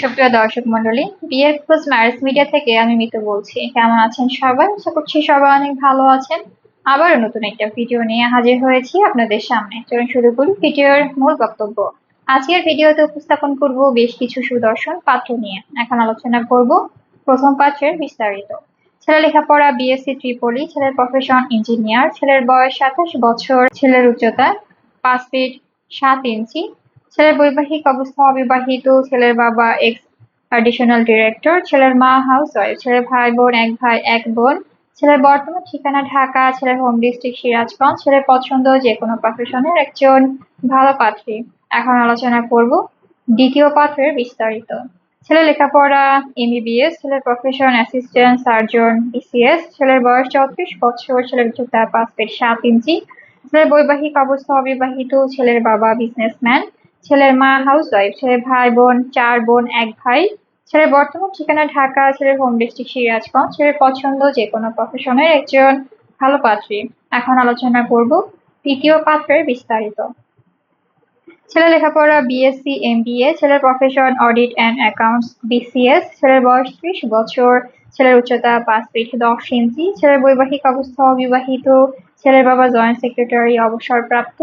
সুপ্রিয় দর্শক মন্ডলী বিয়ের খোঁজ ম্যারেজ মিডিয়া থেকে আমি মিতু বলছি। কেমন আছেন সবাই? আশা করছি সবাই অনেক ভালো আছেন। আবারও নতুন একটা ভিডিও নিয়ে হাজির হয়েছি আপনাদের সামনে। চলুন শুরু করি ভিডিওর মূল বক্তব্য। আজকের ভিডিওতে উপস্থাপন করব বেশ কিছু সুদর্শন পাত্র নিয়ে। এখন আলোচনা করব প্রথম পাত্রের বিস্তারিত। ছেলে লেখাপড়া বিএসসি ত্রিপলি ছেলের প্রফেশন ইঞ্জিনিয়ার ছেলের বয়স সাতাশ বছর, ছেলের উচ্চতা পাঁচ ফিট সাত ইঞ্চি ছেলের বৈবাহিক অবস্থা অবিবাহিত, ছেলের বাবা এক্স অ্যাডিশনাল ডিরেক্টর ছেলের মা হাউস ওয়াইফ ছেলের ভাই বোন এক ভাই, এক বোন, ছেলের বর্তমান ঠিকানা ঢাকা, ছেলের হোম ডিস্ট্রিক্ট সিরাজগঞ্জ, ছেলের পছন্দ যে কোনো প্রফেশনের একজন ভালো পাত্রী। এখন আলোচনা করব দ্বিতীয় পাত্রের বিস্তারিত। ছেলে লেখাপড়া এমবিবিএস ছেলের প্রফেশন অ্যাসিস্ট্যান্ট সার্জন বিসিএস ছেলের বয়স চৌত্রিশ বছর, ছেলের উচ্চতা পাঁচ ফিট সাত ইঞ্চি, ছেলের বৈবাহিক অবস্থা অবিবাহিত, ছেলের বাবা বিজনেসম্যান ছেলের মা হাউস ওয়াইফ ছেলের ভাই বোন, চার বোন, এক ভাই। ছেলের বর্তমান ঠিকানা ঢাকা, ছেলের হোম ডিস্ট্রিক্ট সিরাজগঞ্জ। ছেলের পছন্দ যে কোনো প্রফেশনের একজন ভালো পাত্রী। এখন আলোচনা করব তৃতীয় পাত্রের বিস্তারিত। ছেলে লেখাপড়া বিএসসি এমবিএ ছেলের profession audit and accounts BCS ছেলের বয়স ত্রিশ বছর, ছেলের উচ্চতা পাঁচ ফিট দশ ইঞ্চি ছেলের বৈবাহিক অবস্থা অবিবাহিত, ছেলের বাবা জয়েন্ট সেক্রেটারি অবসরপ্রাপ্ত।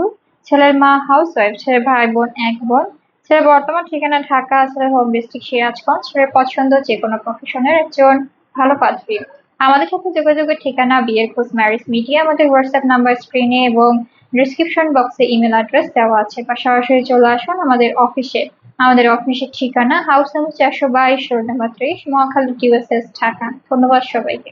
ছেলের মা হাউস ওয়াইফ ছেলের ভাই বোন এক বোন। ছেলের বর্তমান ঠিকানা ঢাকা, ছেলের হোম ডিস্ট্রিক্ট সিরাজগঞ্জ। ছেলের পছন্দ যে কোনো প্রফেশনের একজন ভালো পাত্রী আমাদের সাথে যোগাযোগের ঠিকানা বিয়ের খোঁজ ম্যারিজ মিডিয়া আমাদের হোয়াটসঅ্যাপ নাম্বার স্ক্রিনে এবং ডিসক্রিপশন বক্সে ইমেল অ্যাড্রেস দেওয়া আছে। বা সরাসরি চলে আসুন আমাদের অফিসে আমাদের অফিসের ঠিকানা হাউস নাম্বার চারশো বাইশ রোড নাম্বার ত্রিশ, মহাখালী টিউএসএস ঢাকা। ধন্যবাদ সবাইকে।